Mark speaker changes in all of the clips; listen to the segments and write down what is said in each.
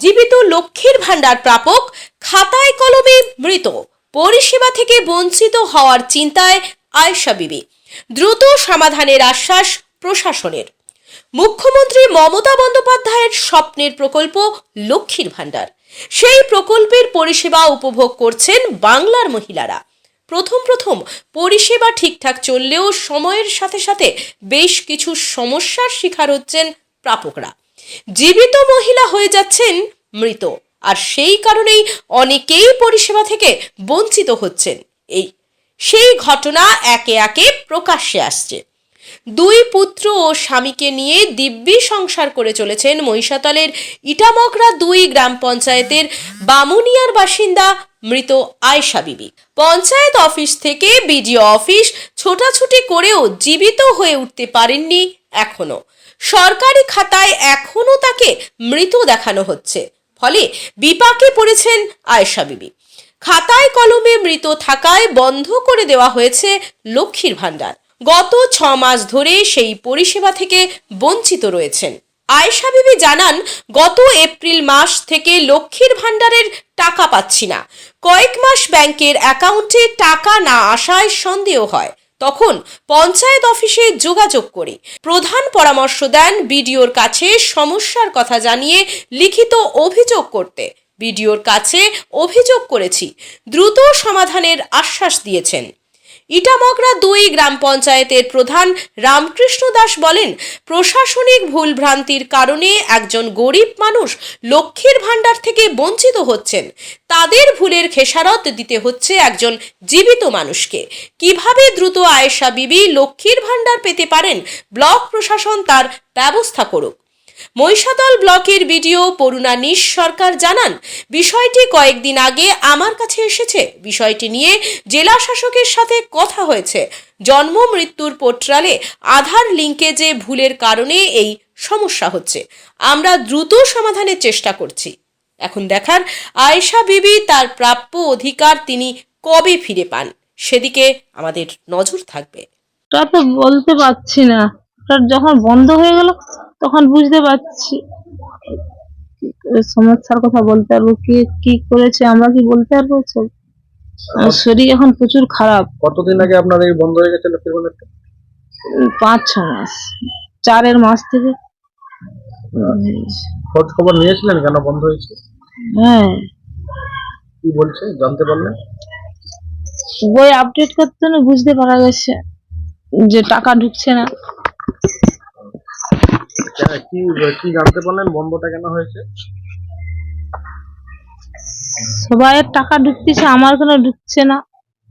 Speaker 1: জীবিত লক্ষ্মীর ভাণ্ডার প্রাপক খাতায় কলমে মৃত। পরিষেবা থেকে বঞ্চিত হওয়ার চিন্তায় আয়শা বিবি। দ্রুত সমাধানের আশ্বাস প্রশাসনের। মুখ্যমন্ত্রী মমতা বন্দ্যোপাধ্যায়ের স্বপ্নের প্রকল্প লক্ষ্মীর ভাণ্ডার। সেই প্রকল্পের পরিষেবা উপভোগ করছেন বাংলার মহিলারা। প্রথম প্রথম পরিষেবা ঠিকঠাক চললেও সময়ের সাথে সাথে বেশ কিছু সমস্যার শিকার হচ্ছেন প্রাপকরা। জীবিত মহিলা হয়ে যাচ্ছেন মৃত। আর সেই কারণেই অনেকেই পরিষেবা থেকে বঞ্চিত হচ্ছেন। এই, সেই ঘটনা একে একে প্রকাশ্যে আসছে। দুই পুত্র ও স্বামীকে নিয়ে দিব্যি সংসার করে চলেছেন মহিষাতলের ইটামকরা দুই গ্রাম পঞ্চায়েতের বামুনিয়ার বাসিন্দা মৃত আয়শা বিবি। পঞ্চায়েত অফিস থেকে বিডিও অফিস ছোটাছুটি করেও জীবিত হয়ে উঠতে পারেননি এখনও। সরকারি খাতায় এখনও তাকে মৃত দেখানো হচ্ছে। ফলে বিপাকে পড়েছেন আয়শা বিবি। খাতায় কলমে মৃত থাকায় বন্ধ করে দেওয়া হয়েছে লক্ষ্মীর ভাণ্ডার। গত ছ মাস ধরে সেই পরিষেবা থেকে বঞ্চিত রয়েছেন। আয়েশা বিবি জানান, গত এপ্রিল মাস থেকে লক্ষ্মীর ভাণ্ডারের টাকা পাচ্ছি না। কয়েক মাস ব্যাংকের অ্যাকাউন্টে টাকা না আসায় সন্দেহ হয়। তখন পঞ্চায়েত অফিসে যোগাযোগ করে। প্রধান পরামর্শ দেন বিডিওর কাছে সমস্যার কথা জানিয়ে লিখিত অভিযোগ করতে। বিডিওর কাছে অভিযোগ করেছি। দ্রুত সমাধানের আশ্বাস দিয়েছেন। ইটামগরা দুই গ্রাম পঞ্চায়েতের প্রধান রামকৃষ্ণ দাস বলেন, প্রশাসনিক ভুলভ্রান্তির কারণে একজন গরিব মানুষ লক্ষ্মীর ভাণ্ডার থেকে বঞ্চিত হচ্ছেন। তাদের ভুলের খেসারত দিতে হচ্ছে একজন জীবিত মানুষকে। কীভাবে দ্রুত আয়েশা বিবি লক্ষ্মীর ভাণ্ডার পেতে পারেন, ব্লক প্রশাসন তার ব্যবস্থা করুক। মহিষাদল ব্লকের বিডিও করুণা নিশ সরকার জানান, বিষয়টি কয়েকদিন আগে আমার কাছে এসেছে। বিষয়টি নিয়ে জেলা শাসকের সাথে কথা হয়েছে। জন্ম, মৃত্যুর পোর্টালে আধার লিঙ্কেজে ভুলের কারণে এই সমস্যা হচ্ছে। আমরা দ্রুত সমাধানের চেষ্টা করছি। এখন দেখার আয়েশা বিবি তার প্রাপ্য অধিকার তিনি কবে ফিরে পান? সেদিকে আমাদের নজর থাকবে।
Speaker 2: তা তো বলতে পারছি না। ওটা যখন বন্ধ হয়ে গেল তখন বুঝতে পারছি। সমস্যার কথা বলতে পারব কে কি করেছে আমরা কি বলতে পারব? শরীর এখন প্রচুর খারাপ।
Speaker 3: কতদিন আগে আপনার এই বন্ধ হয়ে গেছে লক্ষ্মীর ভাণ্ডারটা
Speaker 2: উম, পাঁচ ছ মাস। চারের মাস থেকে।
Speaker 3: খোঁজ খবর নিয়েছিলেন কেন বন্ধ হয়েছে?
Speaker 2: হ্যাঁ।
Speaker 3: কি বলছে জানতে পারলেন?
Speaker 2: বই আপডেট করতে না বুঝতে পারা গেছে যে টাকা ঢুকছে না।
Speaker 3: কি কি জানতে পারলেন? বন্ধটা কেন হয়েছে?
Speaker 2: সবাইয়ের টাকা ঢুকতেছে আমার কোনো ঢুকছে না।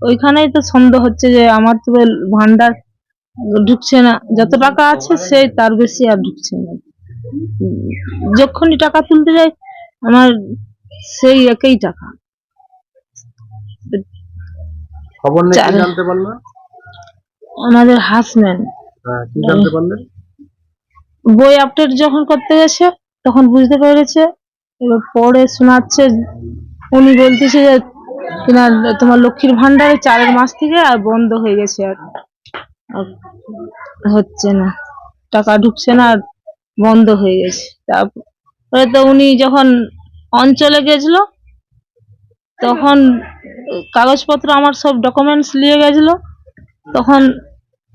Speaker 2: ওইখানেই তো সন্দেহ হচ্ছে যে আমার তো ভান্ডার ঢুকছে না। যত টাকা আছে সেই তার বেশি আর ঢুকছে না। যখনই টাকা তুলতে যাই আমার সেই একই টাকা।
Speaker 3: খবর জানতে কি জানতে পারলেন?
Speaker 2: বই আপডেট যখন করতে গেছে, তখন বুঝতে পেরেছে। এবার পরে শোনাচ্ছে, উনি বলতেছে যে কিনা তোমার লক্ষ্মীর ভান্ডারে চারের মাস থেকে আর বন্ধ হয়ে গেছে আর। আর হচ্ছে না, টাকা ঢুকছে না আর বন্ধ হয়ে গেছে। তারপরে তো উনি যখন অঞ্চলে গেছিল, তখন কাগজপত্র আমার সব ডকুমেন্টস নিয়ে গেছিল। তখন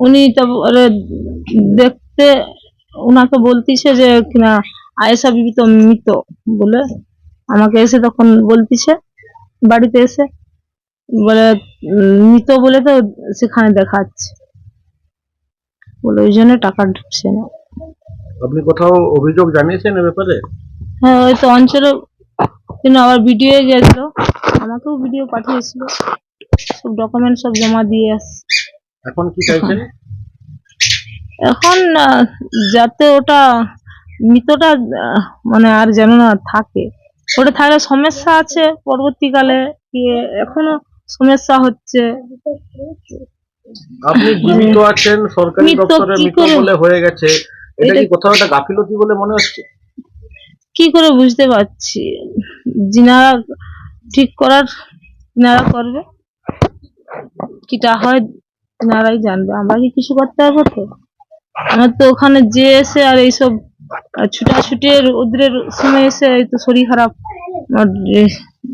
Speaker 2: উনি তারপরে দেখতে ওনাকে বলতিছে যে কিনা আয়েশা বিবি তো মৃত বলে আমাকে এসে তখন বলতিছে বাড়িতে এসে। বলে মৃত বলে তো সেখানে দেখাচ্ছে। বলে ওই জন্য টাকা ঢুকছে না
Speaker 3: আপনি কোথাও অভিযোগ জানিয়েছেন এ ব্যাপারে?
Speaker 2: হ্যাঁ ওই তো অঞ্চলে কিন্তু আবার ভিডিও গেছিল আমাকেও ভিডিও পাঠিয়েছিল। সব ডকুমেন্ট সব জমা দিয়ে আসছে।
Speaker 3: এখন কি চাইছেন?
Speaker 2: এখন যাতে ওটা মৃতটা মানে আর যেন না থাকে। ওটা থাকলে সমস্যা আছে পরবর্তীকালে কি এখনও সমস্যা হচ্ছে।
Speaker 3: আপনি জীবিত আছেন সরকারি দপ্তরে মৃত বলে হয়ে গেছে। এটা কি কোথাও একটা গাফিলতি বলে মনে হচ্ছে?
Speaker 2: কি করে বুঝতে পারছি? যিনারা ঠিক করার তিনারা করবে। কিটা হয় তিনারাই জানবে। আমরা কি কিছু করতে পারব তো? তো ওখানে যে এসে আর এইসব ছুটাছুটি রোদ্রের সময় এসে তো শরীর খারাপ।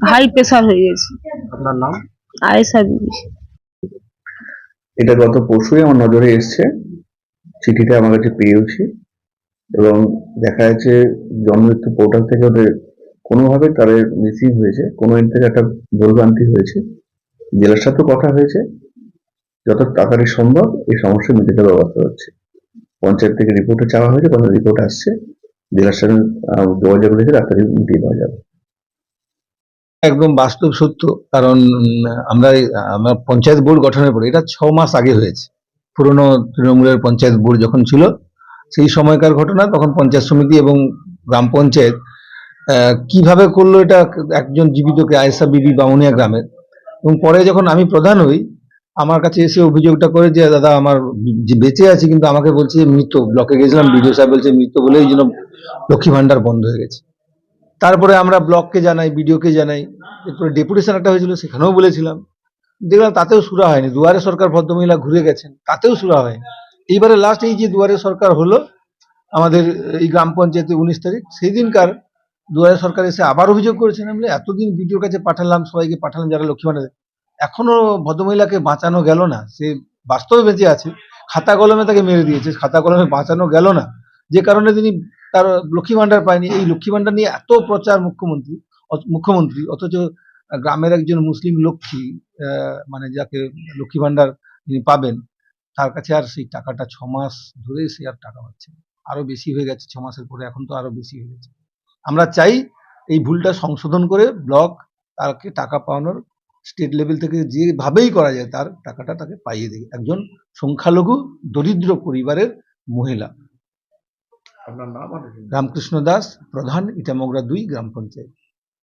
Speaker 2: হাই প্রেসার হয়ে গেছে।
Speaker 3: আপনার নাম?
Speaker 2: আয়েশা বিবি।
Speaker 4: এটা গত পরশুই আমার নজরে এসছে। চিঠিটা আমার কাছে পেয়েওছি। এবং দেখা যাচ্ছে জন্মমৃত্যু পোর্টাল থেকে ওদের কোনোভাবে তাদের মিসিং হয়েছে। কোনো দিন থেকে একটা ভুলভ্রান্তি হয়েছে। জেলার সাথেও কথা হয়েছে। যত তাড়াতাড়ি সম্ভব এই সমস্যা মিটিয়ে ব্যবস্থা হচ্ছে। পঞ্চায়েত থেকে রিপোর্টে চাওয়া হয়েছে তখন রিপোর্ট আসছে। জেলার আহ, যোগাযোগ রয়েছে তাড়াতাড়ি মিটিয়ে দেওয়া যাবে।
Speaker 5: একদম বাস্তব সত্য কারণ আমরা আমরা পঞ্চায়েত বোর্ড গঠনের পরে এটা ছ মাস আগে হয়েছে। পুরনো তৃণমূলের পঞ্চায়েত বোর্ড যখন ছিল সেই সময়কার ঘটনা তখন পঞ্চায়েত সমিতি এবং গ্রাম পঞ্চায়েত কীভাবে করল এটা একজন জীবিতকে আয়েসা বিবি বামুনিয়া গ্রামের। এবং পরে যখন আমি প্রধান হই আমার কাছে এসে অভিযোগটা করে যে দাদা আমার যে বেঁচে আছি কিন্তু আমাকে বলছে যে মৃত ব্লকে গেছিলাম বিডিও সাহেব বলছে মৃত বলে এই জন্য লক্ষ্মী ভান্ডার বন্ধ হয়ে গেছে। তারপরে আমরা ব্লককে জানাই বিডিওকে জানাই। এরপরে ডেপুটেশন একটা হয়েছিল সেখানেও বলেছিলাম। দেখলাম তাতেও সুরা হয়নি। দুয়ারে সরকার ভদ্রমহিলা ঘুরে গেছেন তাতেও সুরা হয়নি। এইবারে লাস্ট এই যে দুয়ারে সরকার হলো আমাদের এই গ্রাম পঞ্চায়েতে উনিশ তারিখ সেই দিনকার দুয়ারে সরকার এসে আবার অভিযোগ করেছেন আমি এতদিন বিডিওর কাছে পাঠালাম সবাইকে পাঠালাম যারা লক্ষ্মী ভাণ্ডার এখনও ভদ্রমহিলাকে বাঁচানো গেল না, সে বাস্তবে বেঁচে আছে, খাতা কলমে তাকে মেরে দিয়েছে, খাতা কলমে বাঁচানো গেল না। যে কারণে তিনি তার লক্ষ্মী ভাণ্ডার পায়নি। এই লক্ষ্মী ভাণ্ডার নিয়ে এত প্রচার মুখ্যমন্ত্রী মুখ্যমন্ত্রী, অথচ গ্রামের একজন মুসলিম লক্ষ্মী মানে যাকে লক্ষ্মী ভাণ্ডার তিনি পাবেন, তার কাছে আর সেই টাকাটা ছ মাস ধরে সে আর টাকা পাচ্ছে না। আরও বেশি হয়ে গেছে, ছ মাসের পরে এখন তো আরও বেশি হয়ে গেছে। আমরা চাই এই ভুলটা সংশোধন করে ব্লক তাকে টাকা পাওয়ানোর স্টেট লেভেল থেকে যেভাবেই করা যায় তার টাকাটা তাকে পাইয়ে দেয় একজন সংখ্যালঘু দরিদ্র পরিবারের মহিলা।
Speaker 3: নাম
Speaker 5: রামকৃষ্ণ দাস প্রধান ইটামগরা দুই গ্রাম পঞ্চায়েত।